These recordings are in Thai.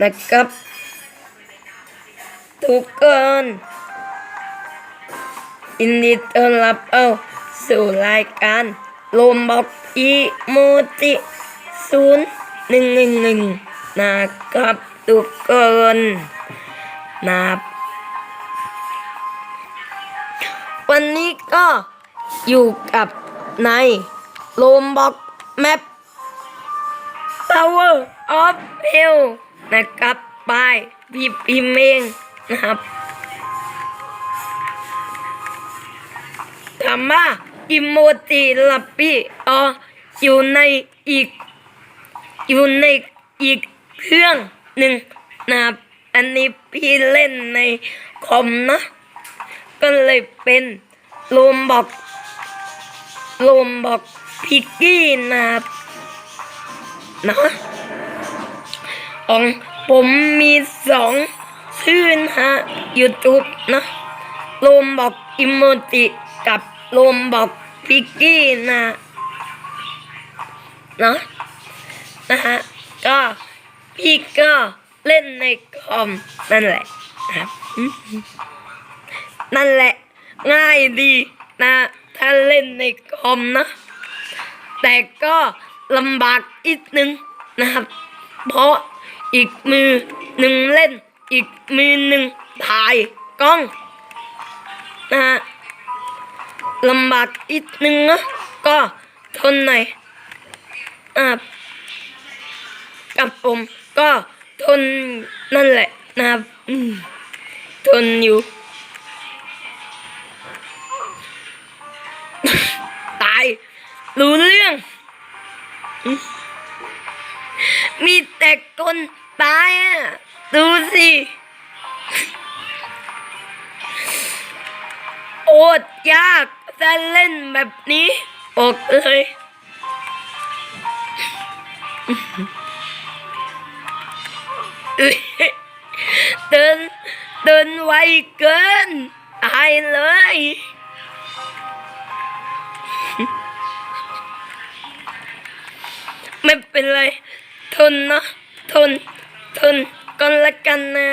นะครับ ทุกคนยินดีต้อนรับเอาสู่รายการโลมบอกอีโมจิศูนย์หนึ่งหนึ่งหนึ่งนะครับทุกคนนะครับวันนี้ก็อยู่กับในโลมบอกแมป Power of Hell นะครับบายพี่พิมเองนะครับถามว่าอิโมจิลับปี้อ๋ออยู่ในอีก อยู่ในอีกเครื่องหนึ่งนะครับอันนี้พี่เล่นในคอมนะ ก็เลยเป็นโลมบอกโลมบอกพิกกี้นะครับนะ ของผมมีสองชื่อนะ YouTube นะโลมบอกอิโมจิกับโลมบอกพิกกี้นะนะนะฮะก็พี่ก็เล่นในคอมนั่นแหละครับนั่นแหละ ง่ายดีนะถ้าเล่นในคอมนะ แต่ก็ลำบากอีกนึงนะครับ เพราะ อีกมือหนึ่งเล่น อีกมือหนึ่งถ่ายกล้องนะฮะลำบากอีกนึงนะก็ทนหน่อยอ่ากับผมก็ทนนั่นแหละนะครับทนอยู่ ตาย รู้เรื่อง มีแต่คนตายอะ ดูสิ โอดยากจะเล่นแบบนี้บอกเลยเอ้ยเดินเดินไวเกินตายเลยไม่เป็นไร ทนนะทน ทนกันละกันนะ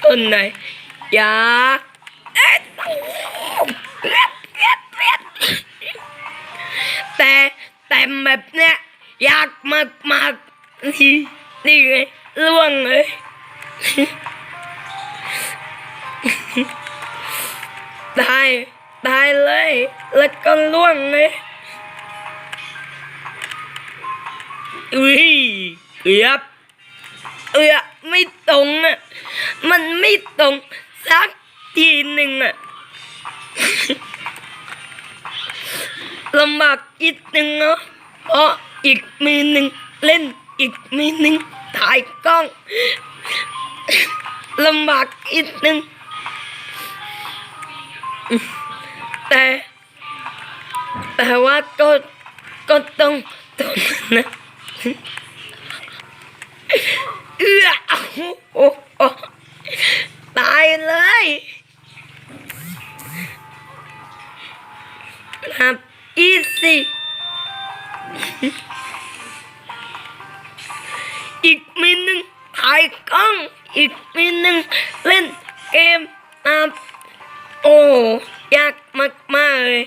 ทนหน่อยอย่าแต่แต่แบบเนี้ยยากมากมากนี่นี่ไงล่วงเลยได้ได้เลย แล้วก็ล่วงเลย อุ้ยเกือบเอือไม่ตรงอะ มันไม่ตรงสักทีหนึ่งอะลำบากอีกหนึ่งเนาะเพราะอีกมือหนึ่งเล่นอีกมือหนึ่งถ่ายกล้องลำบากอีกหนึ่งแต่แต่ว่าก็ก็ต้องทนนะ เอื้อโอ้โอ้ตายเลยครับอีซี่อีกมินหนึ่งถ่ายกล้อง อีกมินหนึ่งเล่นเกมนะครับโอ้ยากมากๆเลย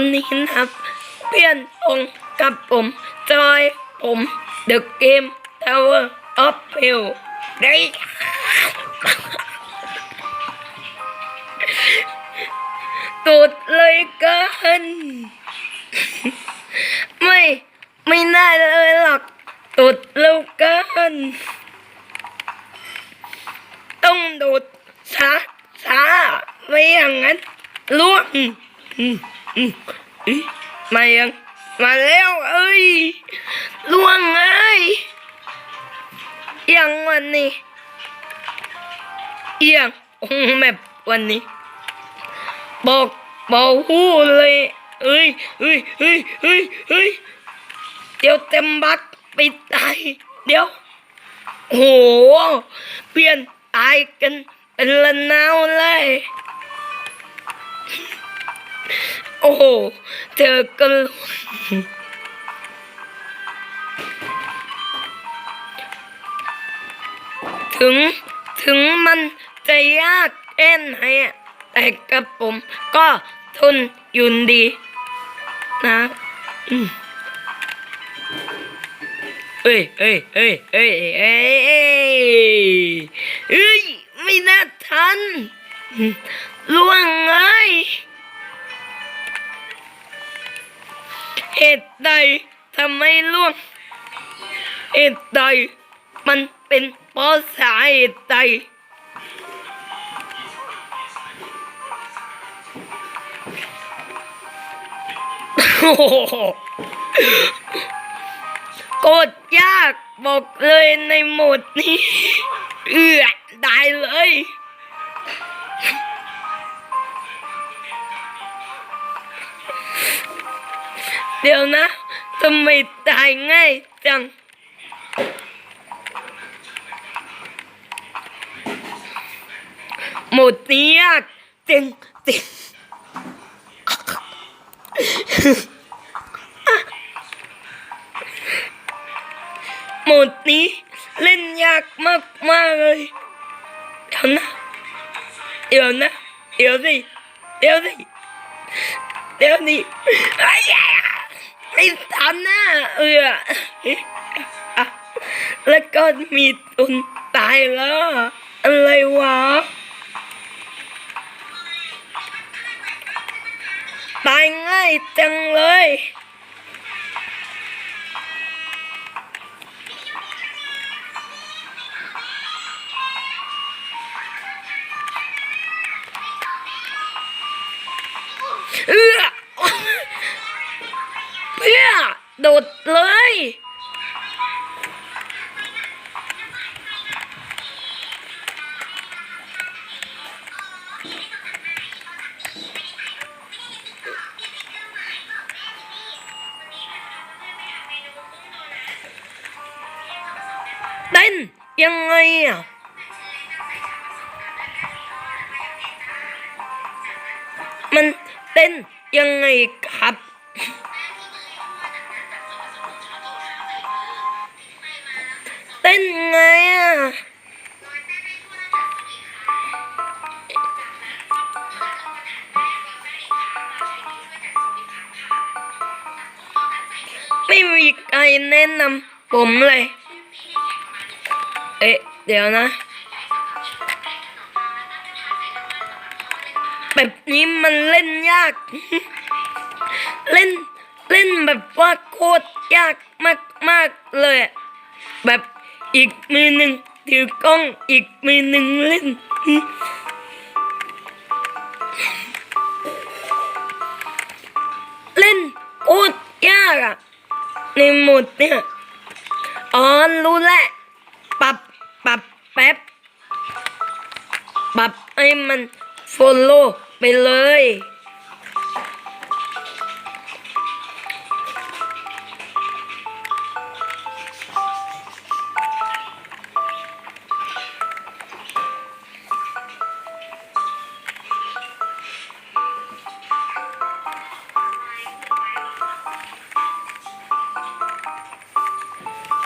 นนี้นะครับเปลี่ยนองกับผมจอยผมเดอะเกมทาวเวอร์ออฟเ l ลได้ตูดเลยกินไม่ไม่น่าเลยหรอกตูดเร็วกินต้องดูดช้าช้าไม่อย่างนั้นล่วงอื มายัง มาแล้วเอ้ยล่วงเอ้ยเอียังวันนี้เอียังองค์แมปวันนี้ บอกบอกหูเลยเอ้ยเอ้ยเอ้ยเอ้ยเอ้ยเดี๋ยวเต็มบักไปตายเดี๋ยวโอ้โหเปลี่ยนตายกันเป็นละนาวเลย โอ้โห เจอกันถึง ถึงมันจะยากแค่ไหนอะแต่กับผมก็ทนยุนดี นะเอ้ยเอ้ยเอ้ยเอ้ยเอ้ยเอ้ย ไม่น่าทันล่วงไง เหตุใดทำไมล่วงเหตุใด มันเป็นเพราะสาเหตุใดโกดยากบอกเลยในหมดนี้ เอือได้เลย เดี๋ยวนะทำไมตายง่ายจัง หมดนี้ยากจริงจริงหมดนี้เล่นยากมากมากเลย เดี๋ยวนะ เดี๋ยวนะ เดี๋ยวสิ เดี๋ยวสิ เดี๋ยวนี่ไอ้านหน้าเอออะแล้วก็มีตุนตายแล้ว อะไรวะ ตายง่ายจังเลย อะมันเต้นยังไงครับ เต้นไงอะไม่มีใครแนะนำผมเลย เดี๋ยวนะแบบนี้มันเล่นยาก เล่นเล่นแบบว่าโคตรยากมากมากเลย แบบอีกมือหนึ่งถือกล้องอีกมือหนึ่งเล่น เล่นโคตรยากอะในหมดเนี่ยอ๋อรู้แล้ว แป๊บปรับให้มันโฟโล่ไปเลย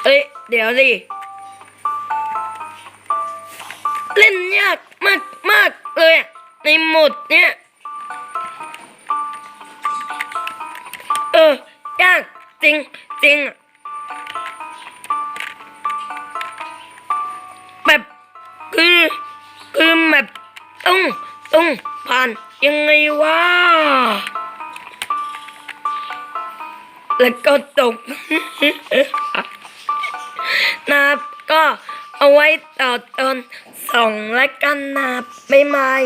เอ้ยเดี๋ยวดิ มากเลยในหมดเนี้ยเออยากจริงจริงแบบคือคือแบบต้องต้องผ่านยังไงวะแล้วก็ตกนะครับก็เอาไว้ต่อตอน สองและกันนะครับบ๊ายบาย